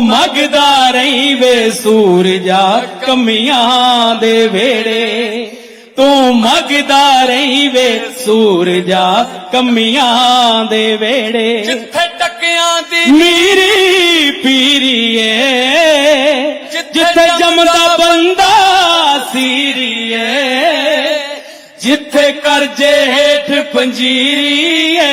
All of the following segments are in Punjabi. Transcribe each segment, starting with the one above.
ਮਗਦਾ ਰਹੀ ਵੇ ਸੂਰਜਾ ਕਮੀਆਂ ਦੇ ਵੇੜੇ ਤੂੰ ਮਗਦਾ ਰਹੀ ਵੇ ਸੂਰਜਾ ਕਮੀਆਂ ਦੇ ਵੇੜੇ ਜਿੱਥੇ ਟੱਕਿਆਂ ਦੀ ਮੀਰੀ ਪੀਰੀਏ ਜਿੱਥੇ ਜੰਮਦਾ ਬੰਦਾ ਸੀਰੀਏ ਜਿੱਥੇ ਕਰਜੇ ਹੇਠ ਪੰਜੀਰੀਏ।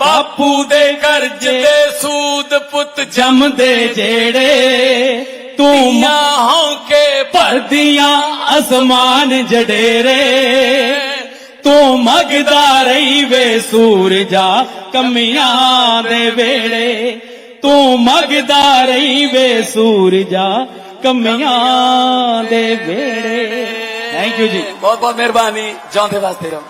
ਬਾਪੂ ਦੇ ਕਰਜ਼ ਦੇ ਸੂਦ ਪੁੱਤ ਜੰਮਦੇ ਜਿਹੜੇ ਤੂੰ ਜੰਮੀਆਂ ਹੌਕੇ ਭਰਦੀਆਂ ਅਸਮਾਨ ਜਡੇਰੇ। ਤੂੰ ਮਗਦਾ ਰਹੀ ਵੇ ਸੂਰਜਾ ਕਮੀਆਂ ਦੇ ਵੇੜੇ ਤੂੰ ਮਗਦਾ ਰਹੀ ਵੇ ਸੂਰਜਾ ਕਮੀਆਂ ਦੇ ਵੇੜੇ ਥੈਂਕ ਯੂ ਜੀ। ਬਹੁਤ ਬਹੁਤ ਮਿਹਰਬਾਨੀ ਜਾਂਦੇ ਵਾਸਤੇ ਰਹੋ।